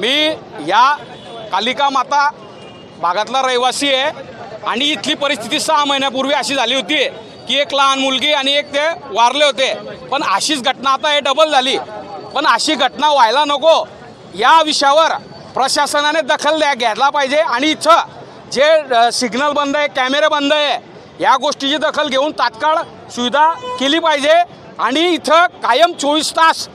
मी या कालिका माता भागातला रहिवासी आहे. आणि इथली परिस्थिती सहा महिन्यापूर्वी अशी झाली होती की एक लहान मुलगी आणि एक ते वारले होते. पण अशीच घटना आता हे डबल झाली. पण अशी घटना व्हायला नको. या विषयावर प्रशासनाने दखल द्या घ्यायला पाहिजे. आणि इथं जे सिग्नल बंद आहे कॅमेरे बंद आहे या गोष्टीची दखल घेऊन तात्काळ सुविधा केली पाहिजे. आणि इथं कायम चोवीस तास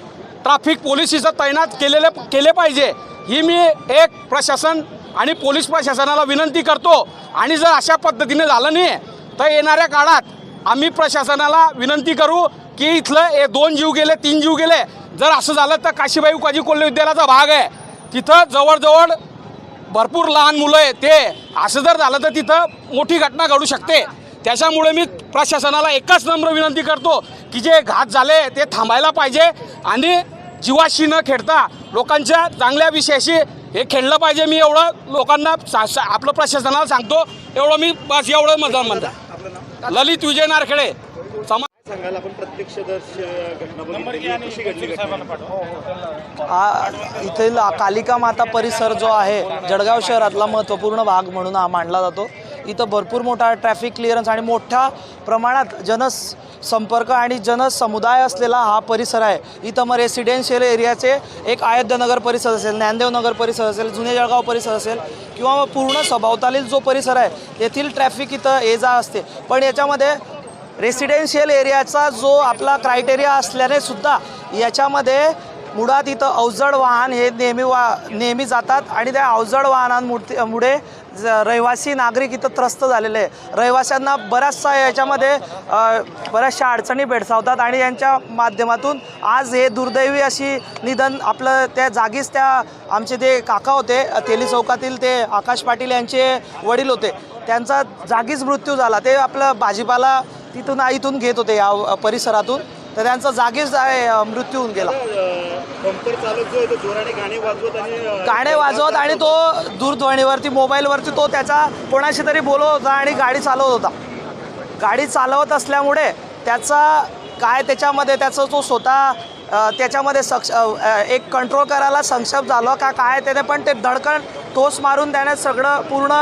ट्रॅफिक पोलिसीचं इथं तैनात केलेले केले पाहिजे. ही मी एक प्रशासन आणि पोलीस प्रशासनाला विनंती करतो. आणि जर अशा पद्धतीने झालं नाही तर येणाऱ्या काळात आम्ही प्रशासनाला विनंती करू की इथलं हे दोन जीव गेले तीन जीव गेले. जर असं झालं तर काशीबाई उकाजी कोल्हे विद्यालयाचा भाग आहे. तिथं जवळजवळ भरपूर लहान मुलं आहे ते. असं जर झालं तर तिथं मोठी घटना घडू शकते. त्याच्यामुळे मी प्रशासनाला एकच नम्र विनंती करतो की जे घात झाले ते थांबायला पाहिजे. आणि जीवाशी न खेळता लोकांच्या चांगल्या विषयाशी हे खेळलं पाहिजे मी एवढं लोकांना सा सा- आपलं प्रशासनाला सांगतो एवढं मी बस एवढं मजा म्हणता ललित विजय नारखेडे. समा सांगाल आपण प्रत्यक्षदर्शी घटना बघितली कशी घडली घटना? हा इथील कालिका माता परिसर जो आहे जळगाव शहरातला महत्त्वपूर्ण भाग म्हणून हा मानला जातो. इथं भरपूर मोठा ट्रॅफिक क्लिअरन्स आणि मोठ्या प्रमाणात जनसंपर्क आणि जनसमुदाय असलेला हा परिसर आहे. इथं मग रेसिडेन्शियल एरियाचे एक अयोध्यनगर परिसर असेल ज्ञानदेव नगर परिसर असेल जुने जळगाव परिसर असेल किंवा मग पूर्ण सभोवतालील जो परिसर आहे तेथील ट्रॅफिक इथं ये जा असते. पण याच्यामध्ये रेसिडेन्शियल एरियाचा जो आपला क्रायटेरिया असल्याने सुद्धा याच्यामध्ये मुळात इथं अवजड वाहन हे नेहमी वा नेहमी जातात आणि त्या अवजड वाहनांमुळे मुळे ज- रहिवासी नागरिक इथं त्रस्त झालेले आहे रहिवाशांना बऱ्याचशा याच्यामध्ये बऱ्याचशा अडचणी भेडसावतात आणि यांच्या माध्यमातून आज हे दुर्दैवी अशी निधन आपलं त्या जागीच त्या आमचे ते काका होते तेली चौकातील ते आकाश पाटील यांचे वडील होते. त्यांचा जागीच मृत्यू झाला. ते आपलं भाजीपाला तिथून इथून घेत होते या परिसरातून. तर त्यांचा जागीच मृत्यू होऊन गेला. बंपर चालक जो आहे तो जोराने गाणे वाजवत आणि अं, गाणे वाजवत आणि तो दूरध्वनीवरती मोबाईलवरती तो त्याचा कोणाशी तरी बोलत होता आणि गाडी चालवत होता. गाडी चालवत असल्यामुळे त्याचा काय त्याच्यामध्ये त्याचा तो स्वतः त्याच्यामध्ये सक्ष एक कंट्रोल करायला सक्षम झालं का काय त्याने पण ते धडकन टोस मारून त्याने सगळं पूर्ण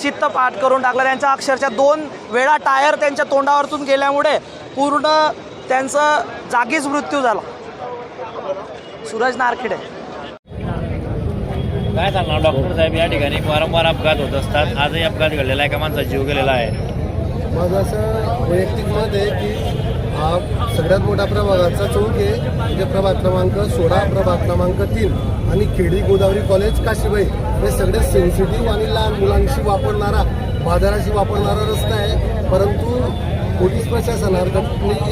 चित्त पाठ करून टाकलं. त्यांच्या अक्षरशः दोन वेळा टायर त्यांच्या तोंडावरतून गेल्यामुळे पूर्ण त्यांचं जागीच मृत्यू झाला. सूरज नारखेडे. काय सांगणार? डॉक्टर साहेब या ठिकाणी वारंवार अपघात होत असतात. आजही अपघात घडलेला आहे का? माणसाचा जीव गेलेला आहे. माझं असं वैयक्तिक मत आहे की हा सगळ्यात मोठा प्रभागाचा चौक आहे. म्हणजे प्रभाग क्रमांक सोळा प्रभाग क्रमांक तीन आणि खेडी गोदावरी कॉलेज काशीबाई. हे सगळे सेन्सिटिव्ह आणि लहान मुलांशी वापरणारा बाजाराशी वापरणारा रस्ता आहे. परंतु पोलीस प्रशासनाकडे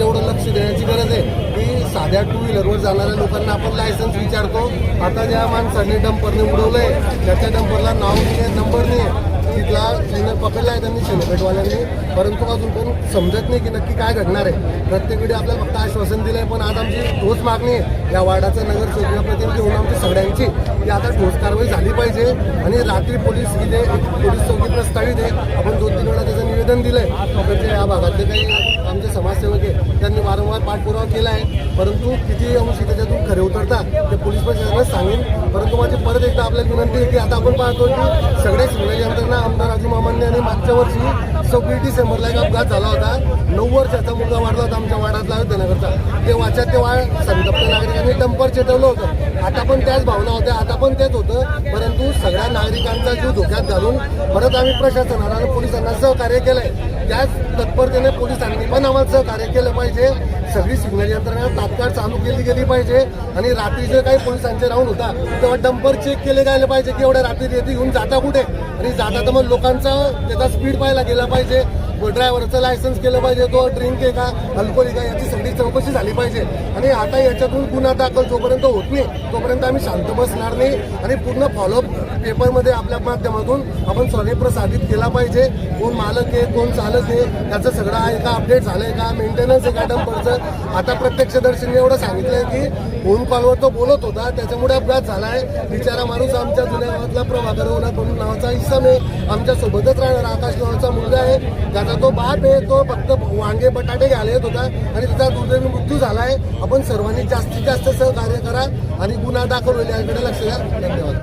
एवढं लक्ष देण्याची गरज आहे. की साध्या टू व्हीलरवर जाणाऱ्या लोकांना आपण लायसन्स विचारतो. आता ज्या माणसाने डंपरने उडवलं आहे त्याच्या डंपरला नाव नाही आहे नंबर नाही आहे. तिथला क्लिनर पकडला आहे त्यांनी शेणपेटवाल्यांनी परंतु अजून पण समजत नाही की नक्की काय घडणार आहे. प्रत्येक वेळी आपल्याला फक्त आश्वासन दिलं आहे पण आज आमची ठोस मागणी आहे. या वार्डाचा नगर प्रतिनिधी होऊन आमची सगळ्यांची की आता ठोस कारवाई झाली पाहिजे. आणि रात्री पोलीस गेले पोलीस चौकी प्रस्तावित आहे. आपण दोन तीन वेळा निवेदन दिलं आहे म्हणजे या भागातले काही आमचे समाजसेवक आहे त्यांनी वारंवार पाठपुरावा केला आहे. परंतु किती अंशी त्याच्यातून खरे उतरतात ते पोलीस प्रशासनाला सांगेन. परंतु माझी परत एकदा आपल्याला विनंती आहे की आता आपण पाहतो की सगळे सिग्नल यंत्रणा आमदार राजू मामांनी आणि मागच्या वर्षी सव्वीस डिसेंबरला एक अपघात झाला होता. नऊ वर्षाचा मुलगा वाढला होता आमच्या वाड्यातला देण्याकरता ते वाच्यात ते वाळ संतप्त नागरिकांनी डंपर चेतवलं होतं. आता पण त्याच भावना होत्या आता पण तेच होतं. परंतु सगळ्या नागरिकांचा जीव धोक्यात घालून परत आम्ही प्रशासनाला आणि पोलिसांना सहकार्य केलं. आहे त्याच तत्परतेने पोलिसांनी पण आम्हाला सहकार्य केलं पाहिजे. सगळी सिग्नल यंत्रणा तात्काळ चालू केली गेली पाहिजे. आणि रात्री जे काही पोलिसांचे राऊंड होता तेव्हा डंपर चेक केले गेले पाहिजे की एवढ्या रात्री रेती घेऊन जाता कुठे? आणि जाता तर मग लोकांचा त्याचा स्पीड पाहायला गेला पाहिजे. ड्रायव्हरचं लायसन्स केलं पाहिजे तो ड्रिंक आहे का अल्कोहोल का याची सगळी चौकशी झाली पाहिजे. आणि आता याच्यातून गुन्हा दाखल जोपर्यंत होत नाही तोपर्यंत आम्ही शांत बसणार नाही. आणि पूर्ण फॉलोअप पेपरमध्ये आपल्या माध्यमातून आपण सॉरी प्रसारित केला पाहिजे. कोण मालक आहे कोण चालक आहे त्याचं सगळं आहे का अपडेट झालं आहे का मेंटेनन्स आहे का डंपरचं? आता प्रत्यक्षदर्शीने एवढं सांगितलंय की फोन कॉलवर तो बोलत होता त्याच्यामुळे अपघात झाला आहे बिचारा माणूस आमच्या जुन्या गावातला प्रभाकर होणार म्हणून नावाचा इसम आहे. आमच्यासोबतच राहणार आकाश नावाचा मुलगा त्याचा तो बाप आहे तो फक्त वांगे बटाटे घ्यायला येत होता आणि त्याचा दुर्दैवी मृत्यू झालाय. आपण सर्वांनी जास्तीत जास्त सहकार्य करा आणि गुन्हा दाखल होईल याकडे लक्ष द्या. धन्यवाद.